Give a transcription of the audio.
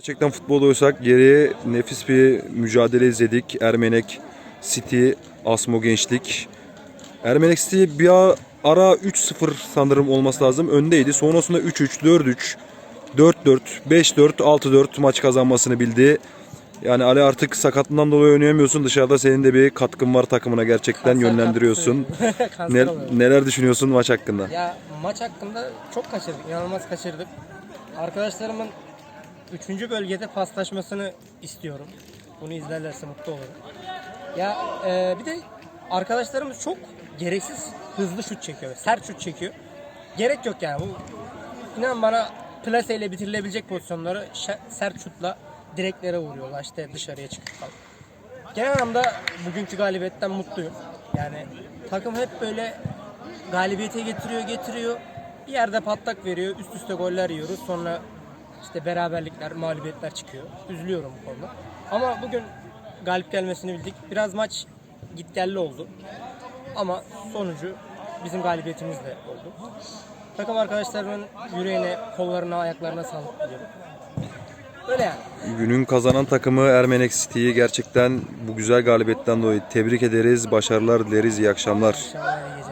Gerçekten futbol oysak geriye nefis bir mücadele izledik. Ermenek City, Asmo Gençlik. Ermenek City bir ara 3-0 sanırım olması lazım. Öndeydi. Sonrasında 3-3, 4-3, 4-4, 5-4, 6-4 maç kazanmasını bildi. Yani Ali artık sakatlığından dolayı oynayamıyorsun. Dışarıda senin de bir katkın var takımına gerçekten Kanser yönlendiriyorsun. kaptı. Kanser Ne- oluyor. neler düşünüyorsun maç hakkında? Ya maç hakkında çok kaçırdık. inanılmaz kaçırdık. Arkadaşlarımın 3. bölgede paslaşmasını istiyorum. Bunu izlerlerse mutlu olurum. Ya e, bir de arkadaşlarımız çok gereksiz hızlı şut çekiyor. Sert şut çekiyor. Gerek yok yani. Bu inan bana plaseyle bitirilebilecek pozisyonları sert şutla direklere vuruyorlar. işte dışarıya çıkıyor falan. Genel anlamda bugünkü galibiyetten mutluyum. Yani takım hep böyle galibiyete getiriyor, getiriyor. Bir yerde patlak veriyor, üst üste goller yiyoruz. Sonra işte beraberlikler, mağlubiyetler çıkıyor. Üzülüyorum bu konuda. Ama bugün galip gelmesini bildik. Biraz maç gitgelli oldu. Ama sonucu bizim galibiyetimizle oldu. Takım arkadaşlarımın yüreğine, kollarına, ayaklarına sağlık diliyorum. Böyle yani. Günün kazanan takımı Ermenek City'yi gerçekten bu güzel galibiyetten dolayı tebrik ederiz. Başarılar dileriz. İyi akşamlar. İyi